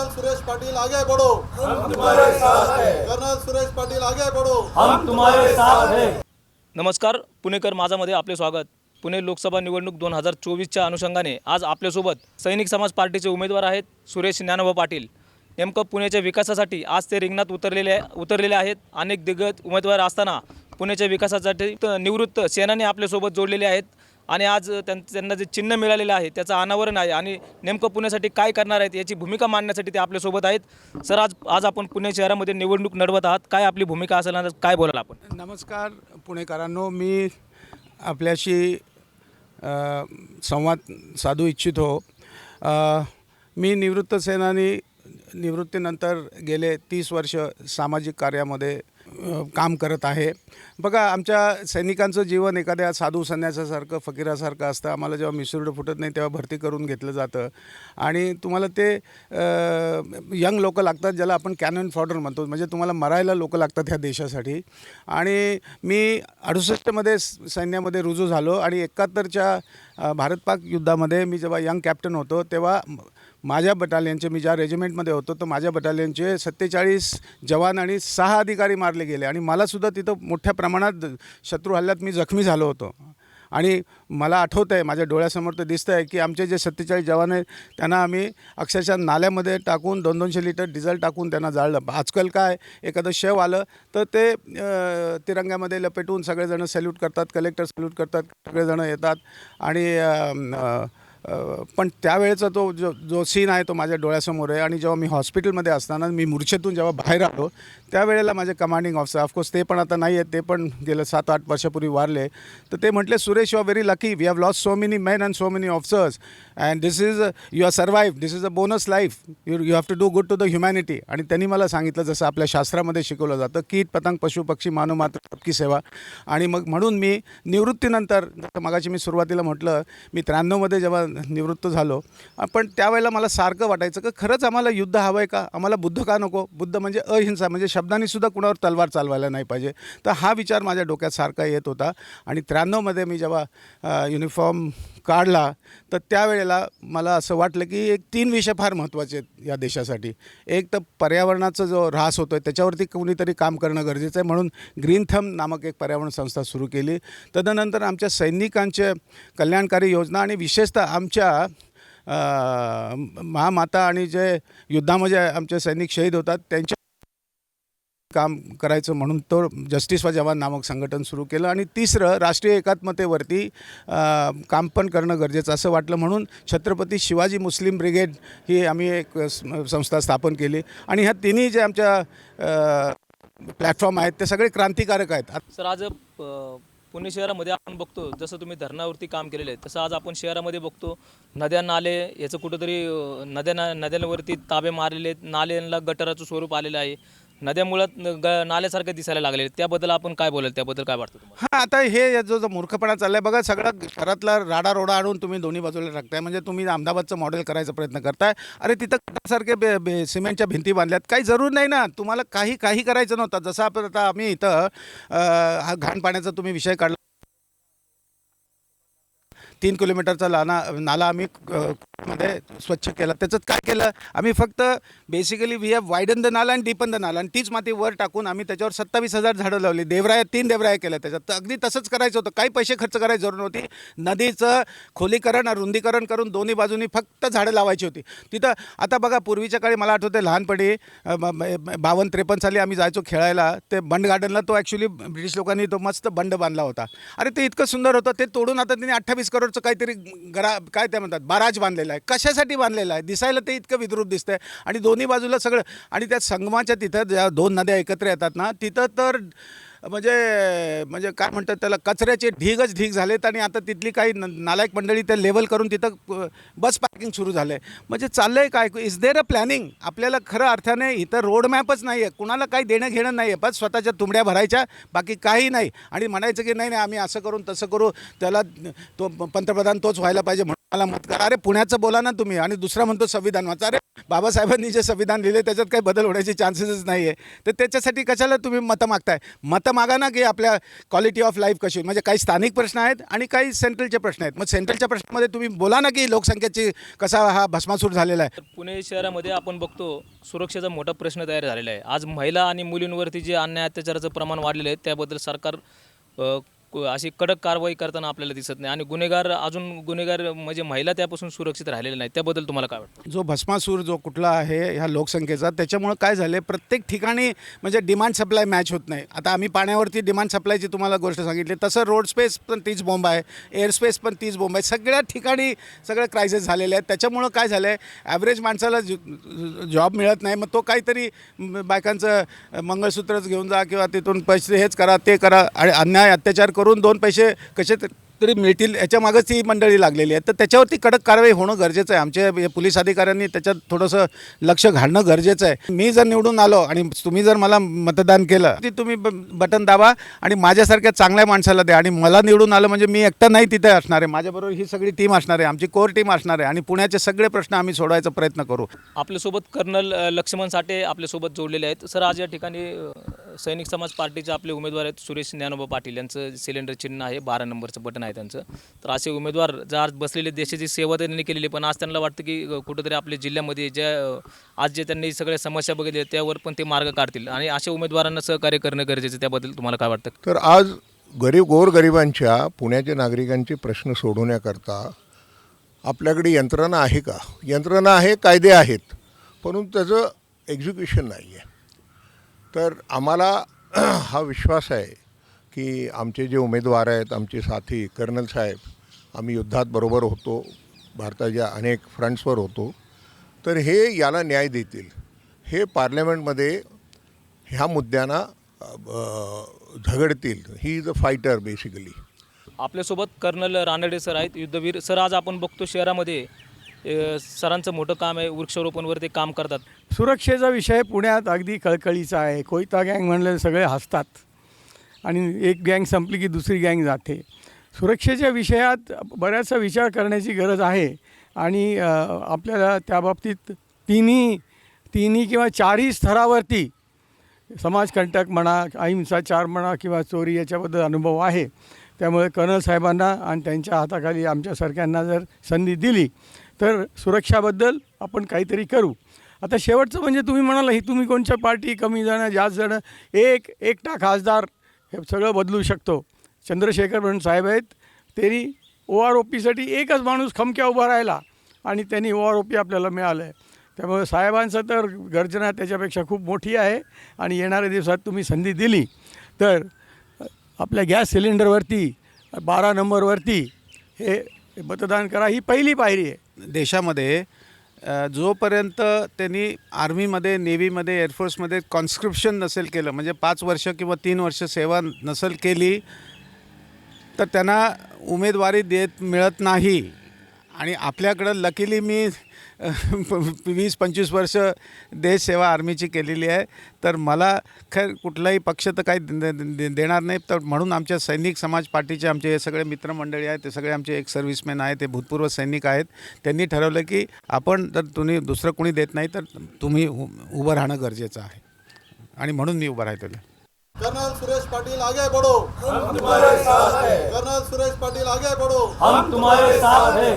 Colonel Suresh Patil आगे बढ़ो। हम तुम्हारे साथ हैं। कर्नल सुरेश पाटील आगे बढ़ो। हम तुम्हारे साथ हैं। नमस्कार पुणेकर माझामध्ये आपले स्वागत. पुणे लोकसभा निवडणूक दोन हजार चोवीसच्या अनुषंगाने आज आपल्यासोबत सैनिक समाज पार्टीचे उमेदवार आहेत सुरेश ज्ञानोबा पाटील. नेमकं पुण्याच्या विकासासाठी आज ते रिंगणात उतरलेले उतरलेले आहेत. अनेक दिग्गज उमेदवार असताना पुण्याच्या विकासासाठी त- निवृत्त सेनानी आपल्यासोबत जोडलेले आहेत. आणि आज त्यां त्यांना जे चिन्ह मिळालेलं आहे त्याचं अनावरण आहे आणि नेमकं पुण्यासाठी काय करणार आहेत याची भूमिका मांडण्यासाठी ते आपल्यासोबत आहेत. सर आज आज आपण पुणे शहरामध्ये निवडणूक नडवत आहात. काय आपली भूमिका असेल आणि काय बोलाल आपण? नमस्कार पुणेकरांनो मी आपल्याशी संवाद साधू इच्छितो. मी निवृत्त सेनानी निवृत्तीनंतर गेले तीस वर्ष सामाजिक कार्यामध्ये काम करत आहे. बघा आमच्या सैनिकांचं जीवन एखाद्या साधू संन्यासासारखं फकीरासारखं असतं. आम्हाला जेव्हा मिसरूड फुटत नाही तेव्हा भरती करून घेतलं जातं. आणि तुम्हाला ते यंग लोकं लागतात ज्याला आपण कॅनन फॉर्डर म्हणतो. म्हणजे तुम्हाला मरायला लोक लागतात ह्या देशासाठी. आणि मी अडुसष्टमध्ये स- सैन्यामध्ये रुजू झालो. आणि एकाहत्तरच्या भारत पाक युद्धामध्ये मी जेव्हा यंग कॅप्टन होतो तेव्हा माझ्या बटालियनचे मी ज्या रेजिमेंटमध्ये होतो तर माझ्या बटालियनचे सत्तेचाळीस जवान आणि सहा अधिकारी मारले गेले. आणि मलासुद्धा तिथं मोठ्या प्रमाणात शत्रू हल्ल्यात मी जखमी झालो होतो. आणि मला आठवतं आहे माझ्या डोळ्यासमोर तर दिसतं आहे की आमचे जे सत्तेचाळीस जवान आहेत त्यांना आम्ही अक्षरशः नाल्यामध्ये टाकून दोन दोनशे लिटर डिझेल टाकून त्यांना जाळलं. आजकाल काय एखादं शेव आलं तर ते तिरंग्यामध्ये लपेटून सगळेजणं सॅल्यूट करतात कलेक्टर सॅल्यूट करतात सगळेजणं येतात. आणि पण त्यावेळेचा तो जो जो सीन आहे तो माझ्या डोळ्यासमोर आहे. आणि जेव्हा मी हॉस्पिटलमध्ये असताना मी मूर्छेतून जेव्हा बाहेर आलो त्यावेळेला माझे कमांडिंग ऑफिसर ऑफकोर्स ते पण आता नाही आहेत ते पण गेलं सात आठ वर्षापूर्वी वारले. तर ते म्हटले Suresh you are very lucky we have lost so many men and so many officers and this is you are survive this is a bonus life you you have to do good to the humanity आणि त्यांनी मला सांगितलं जसं आपल्या शास्त्रामध्ये शिकवलं जातं कीट पतंग पशु पक्षी मानव मात्र सबकी सेवा. आणि मग म्हणून मी निवृत्तीनंतर जसं मी सुरुवातीला म्हटलं मी त्र्याण्णवमध्ये जेव्हा निवृत्त झालो. पण त्यावेळेला मला सारखं वाटायचं की खरंच आम्हाला युद्ध हवं आहे का? आम्हाला बुद्ध का नको? बुद्ध म्हणजे अहिंसा म्हणजे शब्दांनीसुद्धा कुणावर तलवार चालवायला नाही पाहिजे. तर हा विचार माझ्या डोक्यात सारखा येत होता. आणि त्र्याण्णवमध्ये मी जेव्हा युनिफॉर्म काढला तर त्यावेळेला मला असं वाटलं की एक तीन विषय फार महत्त्वाचे आहेत या देशासाठी. एक तर पर्यावरणाचा जो ऱ्हास होतो आहे त्याच्यावरती कोणीतरी काम करणं गरजेचं आहे. म्हणून ग्रीन थम नामक एक पर्यावरण संस्था सुरू केली. तदनंतर आमच्या सैनिकांचे कल्याणकारी योजना आणि विशेषतः आमच्या महामाता आणि जे युद्धामध्ये आमचे सैनिक शहीद होतात त्यांच्या काम करायचं म्हणून तो जस्टिस फॉर जवान नामक संघटन सुरू केलं. आणि तिसरं राष्ट्रीय एकात्मतेवरती काम पण करणं गरजेचं असं वाटलं म्हणून छत्रपती शिवाजी मुस्लिम ब्रिगेड ही आम्ही एक संस्था स्थापन केली. आणि ह्या तिन्ही जे आमच्या प्लॅटफॉर्म आहेत ते सगळे क्रांतिकारक आहेत. सर आज पुणे शहरामध्ये आपण बघतो जसं तुम्ही धरणावरती काम केलेलं आहे तसं आज आपण शहरामध्ये बघतो नद्या नाले याचं कुठंतरी नद्या ना नद्यांवरती ताबे मारलेले आहेत नाल्यांना गटाराचं स्वरूप आलेलं आहे. नद्या मुळात ग नाल्यासारखे दिसायला लागले. त्याबद्दल आपण काय बोलाल? त्याबद्दल काय वाटतं तुम्हाला? हां आता हे जो जो मूर्खपणा चाललाय आहे बघा सगळा घरातला राडा रोडा आणून तुम्ही दोन्ही बाजूला टाकताय. म्हणजे तुम्ही अहमदाबादचं मॉडेल करायचा प्रयत्न करताय. अरे तिथं सारखे बे बे सिमेंटच्या भिंती बांधल्यात. काही जरूर नाही ना. तुम्हाला काही काही करायचं नव्हतं. जसं आपण आता आम्ही इथं अं, हा घाण पाण्याचा तुम्ही विषय काढला. तीन किलोमीटरचा लाना नाला आम्ही मध्ये स्वच्छ केला. त्याच्यात काय केलं? आम्ही फक्त basically we have widen the नाला आणि डीपन द नाला. आणि तीच माती वर टाकून आम्ही त्याच्यावर सत्तावीस हजार झाडं लावली. देवराया तीन देवराया केल्या त्याच्यात. तर अगदी तसंच करायचं होतं. काही पैसे खर्च करायची जरूर नव्हती. नदीचं खोलीकरण आणि रुंदीकरण करून दोन्ही बाजूनी फक्त झाडं लावायची होती. तिथं आता बघा पूर्वीच्या काळी मला आठवते लहानपणी बावन्न त्रेपन्न साली आम्ही जायचो खेळायला. ते बंड गार्डनला तो ॲक्च्युली ब्रिटिश लोकांनी तो मस्त बंड बांधला होता. अरे ते इतकं सुंदर होतं. ते तोडून आता त्यांनी अठ्ठावीस करोडचं काहीतरी गरा काय ते म्हणतात बाराज बांधलेला आहे. कशासाठी बांधलेला आहे? दिसायला ते इतकं विद्रूप दिसतंय. आणि दोन्ही बाजूला सगळं आणि त्या संगमाच्या तिथं ज्या दोन नद्या एकत्र येतात ना तिथं तर म्हणजे म्हणजे काय म्हणतात त्याला कचऱ्याचे ढीगच ढीग झालेत आणि आता तिथली काही न नालायक मंडळी ते लेवल करून तिथं बस पार्किंग सुरू झालं आहे म्हणजे चाललं आहे काय? इज देर अ प्लॅनिंग आपल्याला खरं अर्थाने इथं रोड मॅपच नाही आहे कुणाला काही देणं घेणं नाही आहे बस स्वतःच्या तुंबड्या भरायच्या बाकी काही नाही. आणि म्हणायचं की नाही नाही आम्ही असं करून तसं करू. त्याला तो पंतप्रधान तोच व्हायला पाहिजे म्हणून मला मत करा. अरे पुण्याचं बोला ना तुम्ही. आणि दुसरा म्हणतो संविधान वाचा. अरे बाबासाहेबांनी जे संविधान लिहिले त्याच्यात काही बदल होण्याचे चान्सेसच नाही आहे तर त्याच्यासाठी कशाला तुम्ही मतं मागताय? मतं मागा ना की आपल्या क्वालिटी ऑफ लाईफ कशी म्हणजे काही स्थानिक प्रश्न आहेत आणि काही सेंट्रलचे प्रश्न आहेत. मग सेंट्रलच्या प्रश्नामध्ये तुम्ही बोला ना की लोकसंख्येची कसा हा भस्मासूर झालेला आहे. पुणे शहरामध्ये आपण बघतो सुरक्षेचा मोठा प्रश्न तयार झालेला आहे. आज महिला आणि मुलींवरती जे अन्याय अत्याचाराचं प्रमाण वाढलेलं आहे त्याबद्दल सरकार अशी कडक कारवाई करताना आपल्याला दिसत नाही. आणि गुन्हेगार अजून गुन्हेगार म्हणजे महिला त्यापासून सुरक्षित राहिलेल्या नाही त्याबद्दल तुम्हाला काय वाटतं? जो भस्मासूर जो कुठला आहे ह्या लोकसंख्येचा त्याच्यामुळं काय झालं आहे प्रत्येक ठिकाणी म्हणजे डिमांड सप्लाय मॅच होत नाही. आता आम्ही पाण्यावरती डिमांड सप्लायची तुम्हाला गोष्ट सांगितली. तसं रोड स्पेस पण तीच बोंब आहे. एअर स्पेस पण तीच बोंब आहे. सगळ्या ठिकाणी सगळं क्रायसिस झालेले आहेत. त्याच्यामुळं काय झालं आहे ॲव्हरेज माणसाला जॉब मिळत नाही. मग तो काहीतरी बायकांचं मंगळसूत्रच घेऊन जा किंवा तिथून पैसे हेच करा ते करा. आणि अन्याय अत्याचार करून दोन पैसे कसे तरी मिळतील. याच्यामागंच ती मंडळी लागलेली आहे. तर त्याच्यावरती कडक कारवाई होणं गरजेचं आहे. आमच्या पोलीस अधिकाऱ्यांनी त्याच्यात थोडंसं लक्ष घालणं गरजेचं आहे. मी जर निवडून आलो आणि तुम्ही जर मला मतदान केलं ती तुम्ही ब- बटन दाबा आणि माझ्यासारख्या चांगल्या माणसाला द्या. आणि मला निवडून आलं म्हणजे मी एकटा नाही तिथे असणार आहे. माझ्याबरोबर ही सगळी टीम असणार आहे. आमची कोर टीम असणार आहे. आणि पुण्याचे सगळे प्रश्न आम्ही सोडवायचा प्रयत्न करू. आपल्यासोबत कर्नल लक्ष्मण साठे आपल्यासोबत जोडलेले आहेत. सर आज या ठिकाणी सैनिक समाज पार्टीचे आपले उमेदवार आहेत सुरेश ज्ञानोबा पाटील. यांचं सिलेंडर चिन्ह आहे. बारा नंबरचं बटन आहे. त्यांचं. तर असे उमेदवार जर आज बसलेले देशाची सेवा त्यांनी केलेली पण आज त्यांना वाटतं की कुठंतरी आपल्या जिल्ह्यामध्ये ज्या आज जे त्यांनी सगळ्या समस्या बघितल्या त्यावर पण ते मार्ग काढतील. आणि अशा उमेदवारांना सहकार्य करणं गरजेचं त्याबद्दल तुम्हाला काय वाटतं? तर आज गरीब गोरगरिबांच्या पुण्याच्या नागरिकांचे प्रश्न सोडवण्याकरता आपल्याकडे यंत्रणा आहे का? यंत्रणा आहे कायदे आहेत परंतु त्याचं एक्झिक्युशन नाही आहे तर आम्हाला हा विश्वास आहे की आमचे जे उमेदवार आहेत आमचे साथी कर्नल साहेब आम्ही युद्धात बरोबर होतो भारताच्या अनेक फ्रंट्सवर होतो. तर हे याला न्याय देतील. हे पार्लमेंटमध्ये ह्या मुद्द्यांना झगडतील. He is a fighter basically. आपल्यासोबत कर्नल रानडे सर आहेत युद्धवीर सर. आज आपण बघतो शहरामध्ये सरांचं मोठं काम आहे वृक्षारोपणवर ते काम करतात. सुरक्षेचा विषय पुण्यात अगदी कळकळीचा आहे. कोयता गँग म्हणलं सगळे हसतात. आणि एक गँग संपली की दुसरी गँग जाते. सुरक्षेच्या विषयात बऱ्याचसा विचार करण्याची गरज आहे. आणि आपल्याला त्याबाबतीत तिन्ही तिन्ही किंवा चारही स्तरावरती समाजकंटक म्हणा अहिंसाचार म्हणा किंवा चोरी याच्याबद्दल अनुभव आहे. त्यामुळे कर्नल साहेबांना आणि त्यांच्या हाताखाली आमच्यासारख्यांना जर संधी दिली तर सुरक्षाबद्दल आपण काहीतरी करू. आता शेवटचं म्हणजे तुम्ही म्हणाला ही तुम्ही कोणच्या पार्टी? कमी जणं जास्त जणं? एक एकटा खासदार हे सगळं बदलू शकतो. चंद्रशेखर म्हणून साहेब आहेत त्यांनी ओ आर ओ पीसाठी एकच माणूस खमक्या उभा राहिला आणि त्यांनी ओ आर ओ पी आपल्याला मिळालं आहे त्यामुळे साहेबांचं तर गर्जना त्याच्यापेक्षा खूप मोठी आहे आणि येणाऱ्या दिवसात तुम्ही संधी दिली. तर आपल्या गॅस सिलेंडरवरती बारा नंबरवरती हे मतदान करा ही पहिली पायरी आहे. देशामध्ये जोपर्यंत त्यांनी आर्मीमध्ये नेव्हीमध्ये एअरफोर्समध्ये कॉन्स्क्रिप्शन नसेल केलं म्हणजे पाच वर्ष किंवा तीन वर्ष सेवा नसेल केली तर त्यांना उमेदवारी देत मिळत नाही. आणि आपल्याकडं लकीली मी वीस पंचवीस वर्ष देशसेवा आर्मीची केलेली आहे. तर मला खैर कुठलाही पक्ष तर काही दे- दे- देणार नाही. तर म्हणून आमच्या सैनिक समाज पार्टीचे आमचे हे सगळे मित्रमंडळी आहेत ते सगळे आमचे एक सर्व्हिसमॅन आहेत ते भूतपूर्व सैनिक आहेत. त्यांनी ठरवलं की आपण जर तुम्ही दुसरं कोणी देत नाही तर तुम्ही उ- उभं राहणं गरजेचं आहे. आणि म्हणून मी उभं राहतो कर्नल सुरेश पाटिल आगे बढ़ो। हम तुम्हारे साथ है। कर्नल सुरेश पाटिल आगे बढ़ो। हम तुम्हारे साथ है।